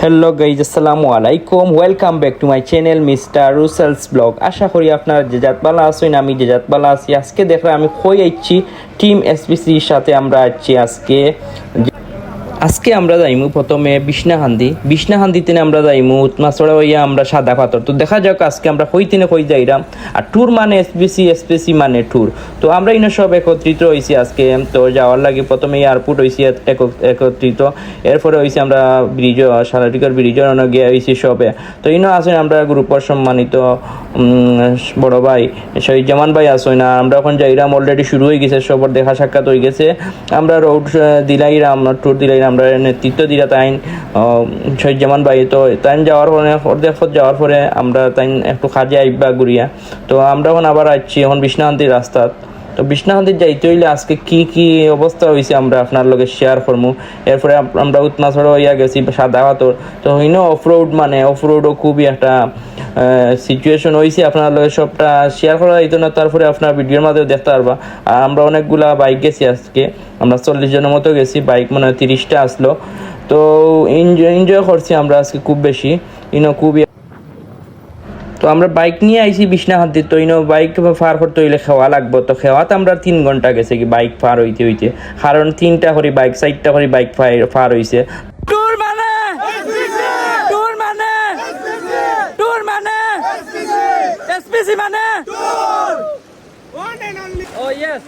Hello guys আসসালামু আলাইকুম welcome back to my channel mister Russel's blog আশা করি আপনারা যে জাতবালা আসেন আমি যে জাতবালা আছি। আজকে দেখলে আমি কই আইছি টিম এসবিসির সাথে আমরা আছি আজকে। আজকে আমরা যাইমু প্রথমে বিষ্ণাহান্দি। বিষ্ণাহান্দিতে আমরা যাইমু, উৎমাছড়া হইয়া আমরা সাদা পাথর। তো দেখা যাক আজকে আমরা কইতিনে কই যাইরাম। আর ট্যুর মানে এসবিসি এসপিসি মানে ট্যুর। তো আমরা ইনো সব একত্রিত হয়েছি আজকে। তো যাওয়ার লাগে প্রথমে এয়ারপোর্ট হয়েছি একত্রিত। এরপরে হয়েছি আমরা ব্রিজ সারাটিকর ব্রিজ গিয়ে হয়েছি সবে। তো ইনো আছেন আমরা গ্রুপের সম্মানিত বড় ভাই, শহীদ জামান ভাই আসেন আর আমরা এখন যাইরাম অলরেডি শুরু হয়ে গেছে, সবর দেখা সাক্ষাৎ হয়ে গেছে। আমরা রোড দিলাইরাম, ট্যুর দিলাইরাম। আমরা নেতৃত্ব দিলা তাইন জামান ভাই, তো তাইন যাওয়ার পরে অর্ধেক যাওয়ার পরে আমরা তাইন একটু কাজে আইবা ঘুরিয়া, তো আমরা এখন আবার আসছি এখন বিষ্ণান্তির রাস্তাত। তো বিষ্ণাহান্দির যাইতে হইলে আজকে কি কি অবস্থা হয়েছে আমরা আপনার লগে শেয়ার করব এরপরে আমরা উৎমাছড়া হইয়া গেছি, সাদা হাতর তো হইনো অফ রোড মানে অফ রোডও খুবই একটা সিচুয়েশন হয়েছে আপনার লগে, সবটা শেয়ার করা যেত না, তারপরে আপনার ভিডিওর মাধ্যমে দেখতে পারবা। আর আমরা অনেকগুলা বাইক গেছি আজকে, আমরা চল্লিশ জনের মতো গেছি বাইক মনে তিরিশটা আসলো। তো এনজয় এনজয় করছি আমরা আজকে খুব বেশি। ইনো খুবই তো আমরা বাইক নিয়ে আইছি বিষ্ণাহান্তি তো ইনো বাইক পার করতে হইলে খাওয়া লাগবো। তো খাওয়াতে আমরা তিন ঘণ্টা গেছে কি বাইক পার হইতে হইতে। কারণ তিনটা করে বাইক চারটা করে বাইক পার হইছে। ট্যুর মানে? ট্যুর মানে ট্যুর মানে এসপিসি মানে ও ইয়েস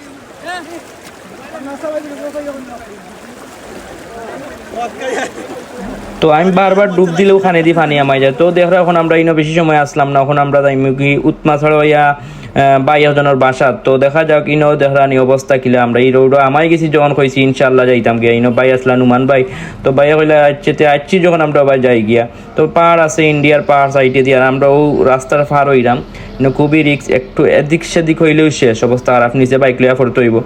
তো আমি বারবার ডুব দিলে ওখানে দি পানি আমায় যায়। তো দেখো, এখন আমরা ইনো বেশি সময় আসলাম না, এখন আমরা কি উৎমা ছাড়া হইয়া বাইজনের বাসা। তো দেখা যাক, ইনো দেখরানি অবস্থা কিলা আমরা। এই রোড আমায় গেছি যখন কইছি ইনশাল্লাহ যাইতাম গিয়া। ইনো বাই আসলা নুমান ভাই তো বাইয়া কইলা, আচ্ছেতে আসছি যখন আমরা আবার যাই গিয়া। তো পাহাড় আছে ইন্ডিয়ার পাহাড় সাইডে দিয়ে আর আমরা ও রাস্তার পার হইলাম। খুবই রিক্স, একটু এদিক সেদিক হইলেও শেষ। অবস্থা খারাপ, নিচে বাইক লিয়া পড়তে হইব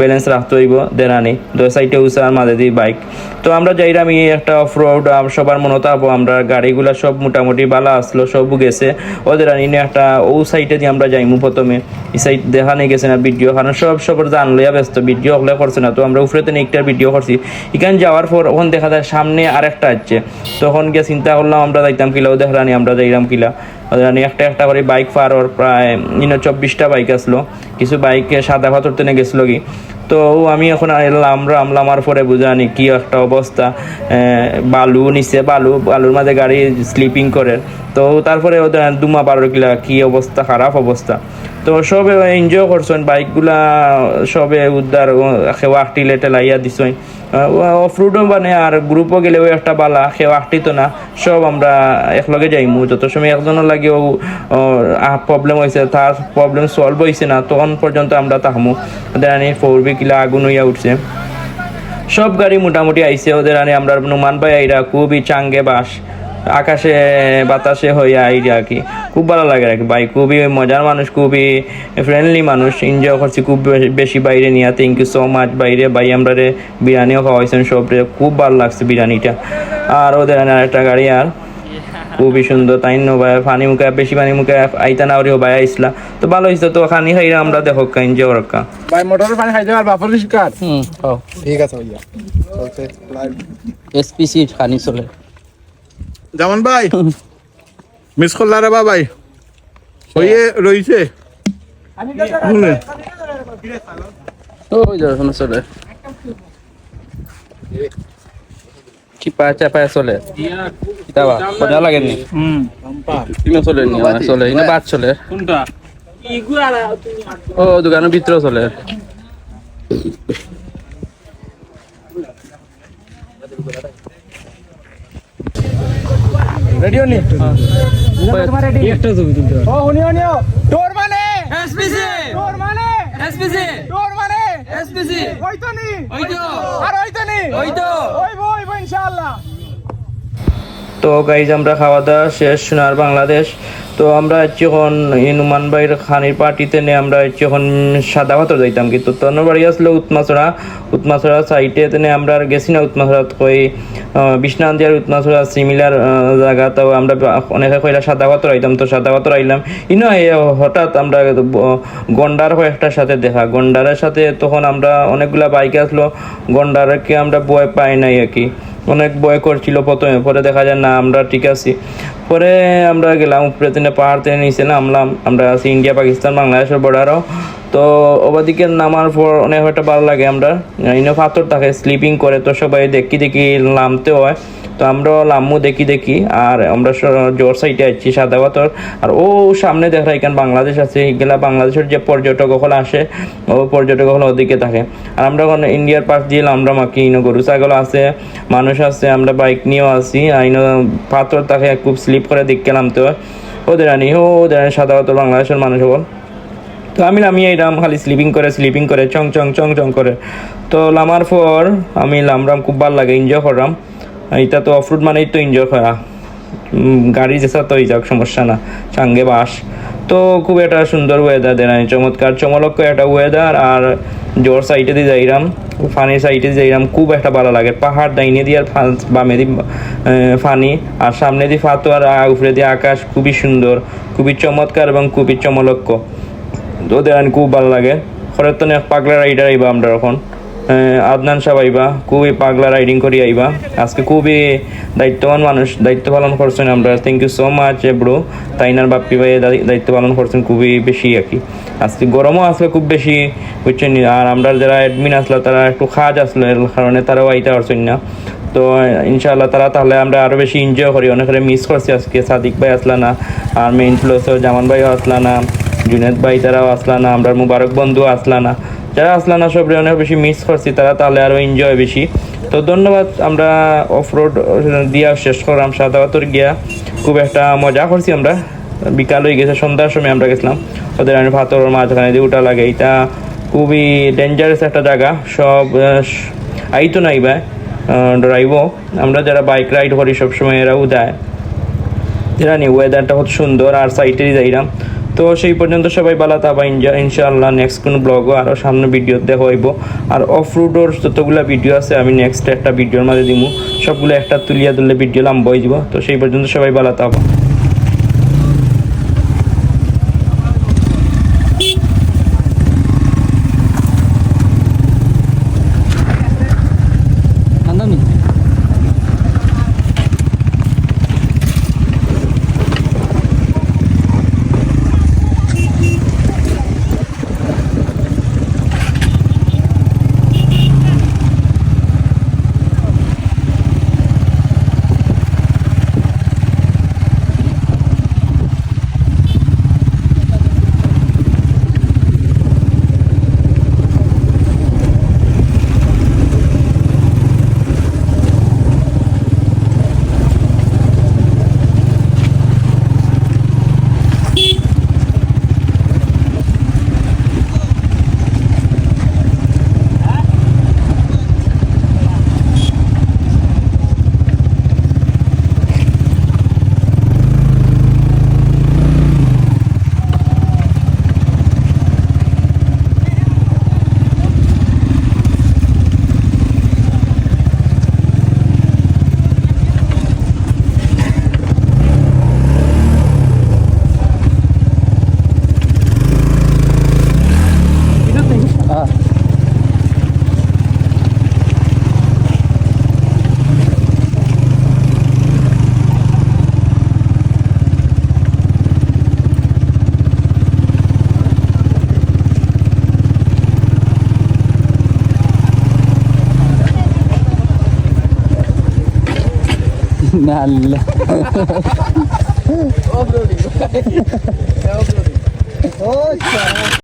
ব্যালেন্স রাখতে হইব দেরানি দু সাইডে উসার মাঝে দিয়ে বাইক তো আমরা যাইরাম এই একটা অফ রোড সবার মনত আবো আমরা গাড়িগুলা সব মোটামুটি বালা আসলো, সব গেছে। ওদের আনিনে একটা ও সাইডে দিয়ে আমরা যাইমু প্রথমে। এই সাইড দেখা নিয়ে গেছে না ভিডিও কারণ সব সবার জান লইয়া ব্যস্ত ভিডিও হলে করছে না। তো আমরা উপরেতে একটা ভিডিও করছি। এখানে যাওয়ার পর ওখান দেখা যায় সামনে আরেকটা আছে তখন গিয়ে চিন্তা করলাম, আমরা যাইতাম কিলা ও দেখানি আমরা যাইরাম কিলা। একটা একটা করে বাইক পার ওর প্রায় ইনো চব্বিশটা বাইক আসলো। কিছু বাইক সাদা পাথর টেনে গেছিল কি? তো আমি এখন এলাম রামলাম, আর পরে বুঝানি কি একটা অবস্থা। বালু নিচে, বালু, বালুর মাঝে গাড়ি স্লিপিং করে। তো তারপরে ওদের দুমা বারো কিলা কি অবস্থা, খারাপ অবস্থা। তো সবে এনজয় করছেন বাইকগুলা সবে উদ্ধার সেওয়া আটটিলে টেলাইয়া দিছেন। অফ রোডও মানে আর গ্রুপও গেলেও একটা বালা, সেও আটিত না। সব আমরা একলগে যাইমু। যত সময় একজনের লাগেও প্রবলেম হয়েছে তার প্রবলেম সলভ হয়েছে না, তখন পর্যন্ত আমরা তাহমু। ওদের আনি ফোরবি কিলা আগুন হইয়া উঠছে। সব গাড়ি মোটামুটি আইসে ওদের আনি আমরা নুমান ভাই আইরা খুবই চাঙ্গে, বাস। আকাশে বাতাসে হইয়া আইরা আর কি। খুব ভালো লাগে আর কি ভাই। খুবই মজার মানুষ খুবই ফ্রেন্ডলি মানুষ। এনজয় করছি খুব বেশি- বেশি বাইরে নিয়ে। থ্যাংক ইউ সো মাচ বাইরে ভাই আমরা রে বিরিয়ানিও খাওয়াইছেন সব রে। খুব ভালো লাগছে বিরিয়ানিটা। আর ওদের আরেকটা গাড়ি আর। খুবই সুন্দর তাই নো ভাই? পানি মুখে বেশি পানি মুখে আইতা না ওরিও ভাই আইসলা। তো ভালো হয়েছে তো খানি খাইরা আমরা দেখো এনজয় করকা ভাই মোটরের পানি খাইতে পারবা? পরিষ্কার হুম হও ঠিক আছে ভাইয়া। চলছে লাইভ এসপিসি খানি চলে। যেমন ভাই মিস করলা রে বা ভাই হইয়ে রইছে। ওই যাও শোনো চলে। মজা লাগেনি তুমি চলে নি চলে ইনে বাদ চলে। ও দোকানের ভিতরে চলে। রেডিও নি ও শুনি শুনি তোর মানে? এসপিসি তোর মানে? এসপিসি তোর মানে? এসপিসি হইতো নি হইতো। আর হইতো নি ওই তো। ওই ইনশাআল্লাহ। তো গাইজ আমরা খাওয়া দাওয়া শেষ সোনার বাংলাদেশ। তো আমরা যখন হনুমান ভাইয়ের খানির পার্টিতে নিয়ে আমরা যখন সাদা ভাতর যাইতাম কিন্তু তন্ন বাড়ি আসলো উৎমাছড়া। উৎমাছড়া সাইটে তেনে আমরা আর গেছি না উৎমাছড়াত কই বিষ্ণান্তি আর উৎমাছড়া সিমিলার জায়গা। তো আমরা অনেকে কইলা সাদা ভাতর আইতাম, তো সাদা ভাতর আইলাম। ইনো হঠাৎ আমরা গন্ডার কয়েকটার সাথে দেখা। গন্ডারের সাথে তখন আমরা অনেকগুলা বাইক আসলো। গন্ডারকে আমরা বয় পাই নাই আর কি। অনেক ভয় করছিল প্রথমে। পরে দেখা যায়, না, আমরা ঠিক আছি। পরে আমরা গেলাম উপরে তিনে পাহাড় থেকে নিচে নামলাম। আমরা আছি ইন্ডিয়া, পাকিস্তান, বাংলাদেশের বর্ডারও তো ওদিকে নামার পর অনেক একটা ভালো লাগে আমরা। ইনো পাথর থাকে স্লিপিং করে, তো সবাই দেখি দেখি নামতে হয়। তো আমরা লাম্মু দেখি দেখি, আর আমরা জোর সাইডে আছি সাদা পাথর। আর ও সামনে দেখা এখানে বাংলাদেশ আছে, এগুলা বাংলাদেশের যে পর্যটক হল আসে, ও পর্যটক হল ওদিকে থাকে। আর আমরা ওখানে ইন্ডিয়ার পাশ দিয়ে আমরা মাকি ইনো গরু, ছাগল আছে, মানুষ আছে, আমরা বাইক নিয়েও আসি আর ইনো পাথর থাকে, খুব স্লিপ করে দেখতে নামতে হয়। ওদের আনি ও ওদের সাদা পাথর বাংলাদেশের মানুষ তো আমি নামিয়ে এরাম খালি স্লিপিং করে স্লিপিং করে চং চং চং চং করে। তো লামার পর আমি নামরাম খুব ভালো লাগে এনজয় করলাম। এটা তো অফরোড মানেই তো এনজয় করা। গাড়ি যেসা তো যাক সমস্যা না সঙ্গে বাস। তো খুব একটা সুন্দর ওয়েদার দেয় চমৎকার চমলক্ষ একটা ওয়েদার আর জোর সাইডে দিয়ে যাইরাম ফানি সাইডে যাইরাম খুব একটা ভালো লাগে। পাহাড় ডাইনে দিয়ে আর বামে আহ, ফানি আর সামনে দিয়ে ফাতো আর উপরে দিয়ে আকাশ খুবই সুন্দর খুবই চমৎকার এবং খুবই চমলক্ষ তো ওদের খুব ভালো লাগে খরের তো পাগলা রাইডার আইবা আমরা এখন। আদনান সাহেব আইবা, খুবই পাগলা রাইডিং করি আইবা। আজকে খুবই দায়িত্ববান মানুষ, দায়িত্ব পালন করছেন আমরা। Thank you so much bro তাইনার Bappi ভাই দায়ি- দায়িত্ব পালন করছেন খুবই বেশি আর কি। আজকে গরমও আসলে খুব বেশি, বুঝছেন আর আমরা যারা অ্যাডমিন আসলো, তারা একটু খাজ আসলো, এর কারণে তারাও আইতে পারছেন না। তো, ইনশাআল্লাহ তারা তাহলে আমরা আরও বেশি এনজয় করি। অনেক মিস করছি আজকে। সাদিক ভাই আসলা না, আর মেইন প্লাসও জামান ভাইও আসলা না। জুনেদ ভাই, তারাও আসলা না আমরা মুবারক বন্ধু আসলা না। যারা আসলা না সবরে অনেক বেশি মিস করছি, তারা তাহলে আরও এনজয় বেশি। তো ধন্যবাদ, আমরা অফ রোড দিয়া শেষ করলাম, সাদাবাতর গিয়া। খুব একটা মজা করছি আমরা। বিকাল হয়ে গেছে, সন্ধ্যার সময় আমরা গেছিলাম। ওদের আমি ভাতর মাঝখানে দিয়ে উঠা লাগে, এটা খুবই ডেঞ্জারাস একটা জায়গা। সব আইতো নাই বা ড্রাইভও আমরা যারা বাইক রাইড করি, সবসময় এরাও দেয় জানি ওয়েদারটা খুব সুন্দর, আর সাইটেরই যাইলাম তো সেই পর্যন্ত সবাই ভালো থাকবা ইনশাআল্লাহ নেক্সট কোনো ব্লগও আরও সামনে ভিডিও দেখা হইব। আর অফ রোডর যতগুলো ভিডিও আছে, আমি নেক্সট একটা ভিডিওর মাঝে দিব সবগুলো একটা তুলিয়া তুললে ভিডিও লাম্ব হয়ে যাব। তো সেই পর্যন্ত সবাই ভালো থাকবা Nalla.